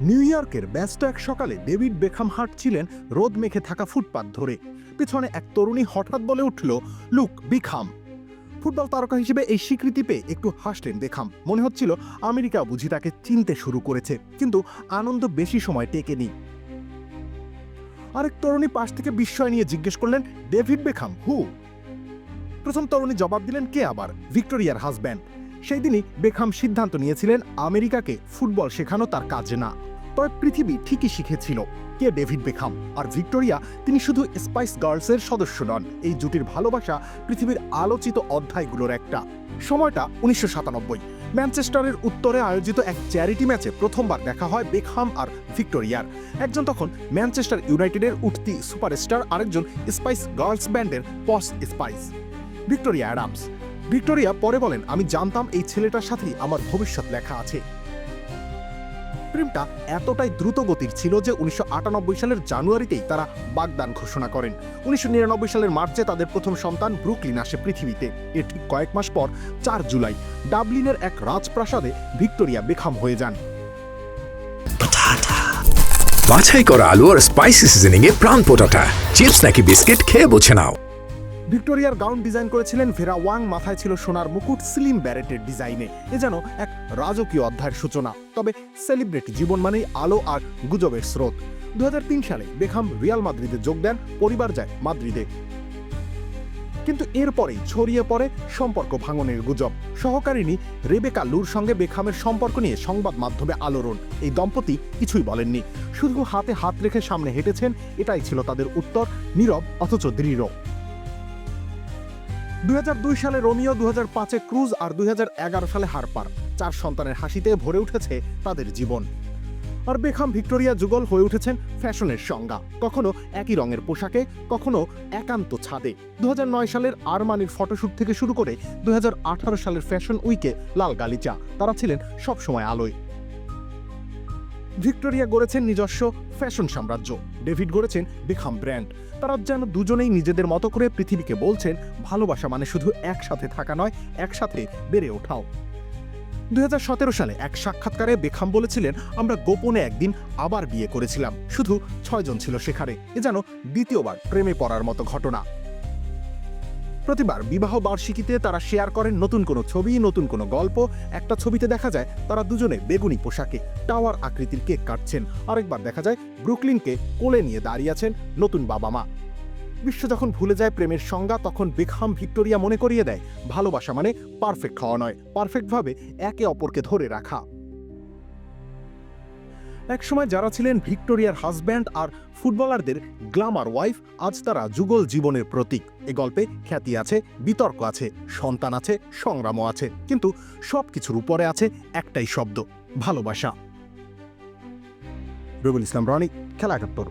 New ইয়র্কের ব্যস্ত এক সকালে ডেভিড বেখাম হাঁটছিলেন রোদ মেখে থাকা ফুটপাত ধরে। পিছনে এক তরুণী হঠাৎ বলে উঠল, লুক, বিখাম। ফুটবল তারকা হিসেবে এই স্বীকৃতি পেয়ে একটু হাসলেন বেখাম। মনে হচ্ছিল আমেরিকা বুঝি তাকে চিনতে শুরু করেছে, কিন্তু আনন্দ বেশি সময় টেকেনি। আরেক তরুণী পাশ থেকে বিস্ময় নিয়ে জিজ্ঞেস করলেন, ডেভিড বেখাম, হু? প্রথম তরুণী জবাব দিলেন, কে আবার? ভিক্টোরিয়ার হাজব্যান্ড। সেই দিনই বেখাম সিদ্ধান্ত নিয়েছিলেন আমেরিকাকে ফুটবল শেখানো তার কাজ না। তবে পৃথিবী ঠিকই শিখেছিল কে ডেভিড বেখাম? আর ভিক্টোরিয়া, তিনি শুধু স্পাইস গার্লসের সদস্য নন, এই জুটির ভালোবাসা পৃথিবীর আলোচিত অধ্যায়গুলোর একটা। সময়টা উনিশশো সাতানব্বই। ম্যানচেস্টারের উত্তরে আয়োজিত এক চ্যারিটি ম্যাচে প্রথমবার দেখা হয় বেখাম আর ভিক্টোরিয়ার। একজন তখন ম্যানচেস্টার ইউনাইটেডের উঠতি সুপারস্টার, আরেকজন স্পাইস গার্লস ব্যান্ডের Posh Spice. Victoria Adams. Victoria পরে বলেন, আমি জানতাম এই ছেলেটার সাথেই আমার ভবিষ্যৎ লেখা আছে। প্রেমটা এতটাই দ্রুত গতির ছিল যে উনিশশো আটানব্বই সালের জানুয়ারিতেই তারা বাগদান ঘোষণা করেন। উনিশশো নিরানব্বই সালের মার্চে তাদের প্রথম সন্তান ব্রুকলিন আসে পৃথিবীতে। এর ঠিক কয়েক মাস পর, চার জুলাই, ডাবলিনের এক রাজপ্রাসাদে ভিক্টোরিয়া বেখাম হয়ে যান। বাছাই করা আলু আর স্পাইসি সিজনিং এ প্রাণ পোটাটা। চিপস নাকি বিস্কিট খেয়ে বোঝে নাও। ভিক্টোরিয়ার গাউন ডিজাইন করেছিলেন ভেরা ওয়াং, মাথায় ছিল সোনার মুকুট, স্লিম ব্যারেটের ডিজাইনে। এ যেন এক রাজকীয় অধ্যায়ের সূচনা। তবে সেলিব্রিটি জীবন মানেই আলো আর গুজবের স্রোত। দু হাজার তিন সালে বেখাম রিয়াল মাদ্রিদে যোগ দেন, পরিবার যায় মাদ্রিদে। কিন্তু এরপরেই ছড়িয়ে পড়ে সম্পর্ক ভাঙনের গুজব। সহকারিনী রেবেকা লুর সঙ্গে বেখামের সম্পর্ক নিয়ে সংবাদ মাধ্যমে আলোড়ন। এই দম্পতি কিছুই বলেননি। শুধু হাতে হাত রেখে সামনে হেঁটেছেন, এটাই ছিল তাদের উত্তর, নীরব অথচ দৃঢ়। দুই হাজার দুই সালে রোমিও দু পাঁচে ক্রুজ আর দুই সালে হারপার। চার সন্তানের হাসিতে ভরে উঠেছে তাদের জীবন। আর বেখাম ভিক্টোরিয়া যুগল হয়ে উঠেছেন ফ্যাশনের সংজ্ঞা। কখনো একই রঙের পোশাকে, কখনো একান্ত ছাদে। দু হাজার নয় সালের আরমানির ফটোশ্যুট থেকে শুরু করে দুই হাজার আঠারো সালের ফ্যাশন উইকে লাল গালিচা। তারা ছিলেন সবসময় আলোয়। ভিক্টোরিয়া গড়েছেন নিজস্ব ফ্যাশন সাম্রাজ্য। ডেভিড গড়েছেন বেখাম ব্র্যান্ড। তারা যেন দুজনেই নিজেদের মতো করে পৃথিবীকে বলছেন, ভালোবাসা মানে শুধু একসাথে থাকা নয়, একসাথে বেড়ে ওঠাও। দু হাজার সতেরো সালে এক সাক্ষাৎকারে বেখাম বলেছিলেন, আমরা গোপনে একদিন আবার বিয়ে করেছিলাম। শুধু ছয়জন ছিল সেখানে। এ যেন দ্বিতীয়বার প্রেমে পড়ার মতো ঘটনা। প্রতিবার বিবাহ বার্ষিকীতে তারা শেয়ার করেন নতুন কোনো ছবি, নতুন কোনো গল্প। একটা ছবিতে দেখা যায়, তারা দুজনে বেগুনি পোশাকে টাওয়ার আকৃতির কেক কাটছেন। আরেকবার দেখা যায়, ব্রুকলিনকে কোলে নিয়ে দাঁড়িয়ে আছেন নতুন বাবা মা। বিশ্ব যখন ভুলে যায় প্রেমের সংজ্ঞা, তখন বেখাম ভিক্টোরিয়া মনে করিয়ে দেয়, ভালোবাসা মানে পারফেক্ট হওয়া নয়। পারফেক্টভাবে একে অপরকে ধরে রাখা। একসময় যারা ছিলেন ভিক্টোরিয়ার হাজব্যান্ড আর ফুটবলারদের গ্লামার ওয়াইফ, আজ তারা যুগল জীবনের প্রতীক। এ গল্পে খ্যাতি আছে, বিতর্ক আছে, সন্তান আছে, সংগ্রামও আছে, কিন্তু সব কিছুর উপরে আছে একটাই শব্দ, ভালোবাসা। রবিউল ইসলাম রনি খেলা একাত্তর